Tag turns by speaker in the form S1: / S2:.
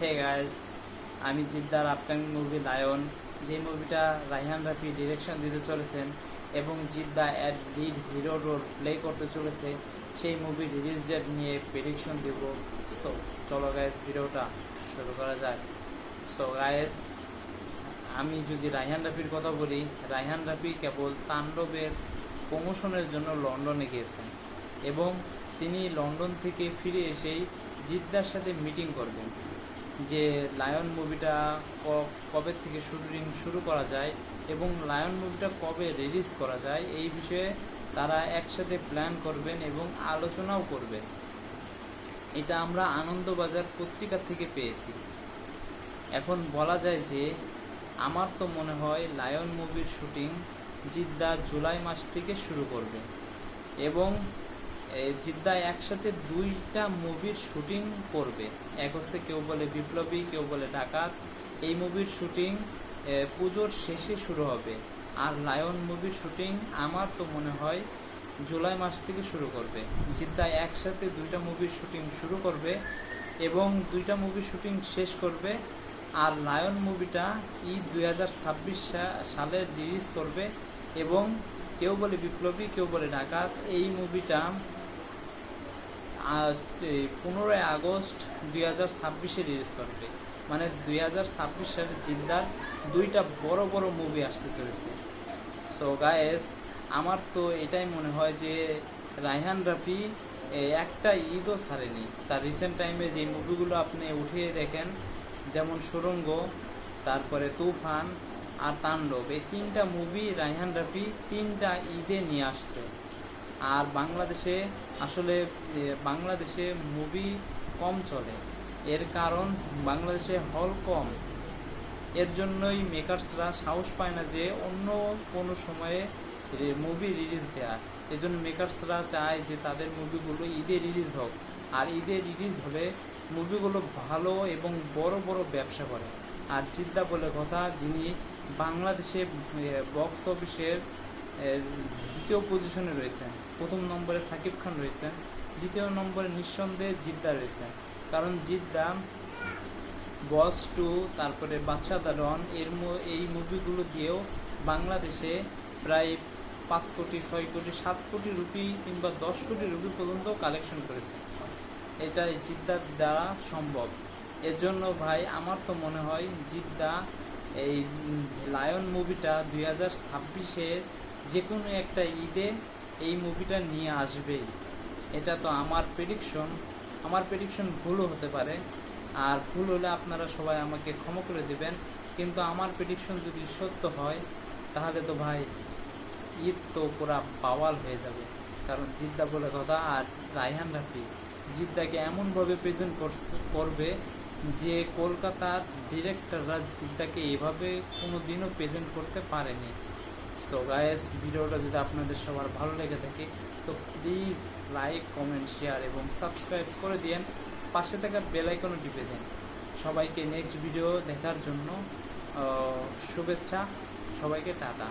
S1: Hey guys আমি জিদ্দার upcoming movie lion. যে মুভিটা রাইহান রাফি ডিরেকশন দিতে চলেছেন এবং জিদ্দা অ্যাড লিড হিরো রোল প্লে করতে চলেছে, সেই মুভি রিলিজ ডেট নিয়ে প্রেডিকশন দেব। সো চলো গাইস ভিডিওটা শুরু করা যায় সো গাইস আমি যদি রাইহান রাফির কথা বলি রাইহান রাফি কেবল তাণ্ডবের প্রমোশনের জন্য লন্ডনে গিয়েছেন এবং তিনি লন্ডন থেকে ফিরে এসেই জিদ্দার সাথে মিটিং করবেন। যে লায়ন মুভিটা কবে থেকে শুটিং শুরু করা যায় এবং লায়ন মুভিটা কবে রিলিজ করা যায়, এই বিষয়ে তারা একসাথে প্ল্যান করবেন এবং আলোচনাও করবেন। এটা আমরা আনন্দবাজার পত্রিকা থেকে পেয়েছি। এখন বলা যায় যে, আমার তো মনে হয় লায়ন মুভির শুটিং জিদ্দা জুলাই মাস থেকে শুরু করবে এবং এ, জিদ্দা একসাথে দুইটা মুভির শুটিং করবে। এক হচ্ছে কেউ বলে বিপ্লবী কেউ বলে ডাকাত। এই মুভির শুটিং পুজোর শেষে শুরু হবে। আর লায়ন মুভির শুটিং আমার তো মনে হয় জুলাই মাস থেকে শুরু করবে। জিদ্দায় একসাথে দুইটা মুভির শুটিং শুরু করবে এবং দুইটা মুভির শুটিং শেষ করবে। আর লায়ন মুভিটা ঈদ দুই সালে রিলিজ করবে এবং কেউ বলে বিপ্লবী কেউ বলে ডাকাত। এই মুভিটা পনেরোই আগস্ট দুই হাজার ছাব্বিশে রিলিজ করবে মানে দুই হাজার ছাব্বিশ সালে জিদ্দার দুইটা বড় বড় মুভি আসতে চলেছে। সো গায়েস আমার তো এটাই মনে হয় যে রায়হান রাফি একটা ঈদও ছাড়েনি। তার রিসেন্ট টাইমে যে মুভিগুলো আপনি উঠিয়ে দেখেন, যেমন সুরঙ্গ, তারপরে তুফান আর তাণ্ডব, এই তিনটা মুভি রায়হান রাফি তিনটা ঈদে নিয়ে আসছে। আর বাংলাদেশে আসলে বাংলাদেশে মুভি কম চলে। এর কারণ, বাংলাদেশে হল কম। এর জন্যই মেকার্সরা সাহস পায় না যে অন্য কোনো সময়ে মুভি রিলিজ দেওয়া এজন্য মেকার্সরা চায় যে তাদের মুভিগুলো ঈদে রিলিজ হোক। আর ঈদে রিলিজ হলে মুভিগুলো ভালো এবং বড় বড় ব্যবসা করে। আর জিদ্দা বলে কথা, যিনি বাংলাদেশে বক্স অফিসের দ্বিতীয় পজিশনে রয়েছেন প্রথম নম্বরে সাকিব খান রয়েছেন দ্বিতীয় নম্বরে নিঃসন্দেহে জিদ্দা রয়েছেন কারণ জিদ্দা, বস টু, তারপরে বাচ্চা দারন এর এই মুভিগুলো দিয়েও বাংলাদেশে প্রায় পাঁচ কোটি, ছয় কোটি, সাত কোটি রুপি কিংবা দশ কোটি রুপি পর্যন্ত কালেকশন করেছে। এটা জিদ্দার দ্বারা সম্ভব। এর জন্য ভাই, আমার তো মনে হয় জিদ্দা এই লায়ন মুভিটা দুই হাজার ছাব্বিশের যে কোনো একটা ঈদে এই মুভিটা নিয়ে আসবেই। এটা তো আমার প্রেডিকশন আমার প্রেডিকশন ভুলও হতে পারে। আর ভুল হলে আপনারা সবাই আমাকে ক্ষমা করে দিবেন। কিন্তু আমার প্রেডিকশন যদি সত্য হয়, তাহলে তো ভাই, ঈদ তো পুরা বাওয়াল হয়ে যাবে। কারণ জিদ্দা বলে কথা আর রায়হান রাফি জিদ্দাকে এমনভাবে প্রেজেন্ট করবে যে কলকাতার ডিরেক্টররা জিদ্দাকে এভাবে কোনো দিনও প্রেজেন্ট করতে পারেনি। সো গায়েস ভিডিওটা যদি আপনাদের সবার ভালো লেগে থাকে, তো প্লিজ লাইক কমেন্ট শেয়ার এবং সাবস্ক্রাইব করে দিন পাশে থাকা বেলাইকনও টিপে দিন। সবাইকে নেক্সট ভিডিও দেখার জন্য শুভেচ্ছা। সবাইকে টাটা।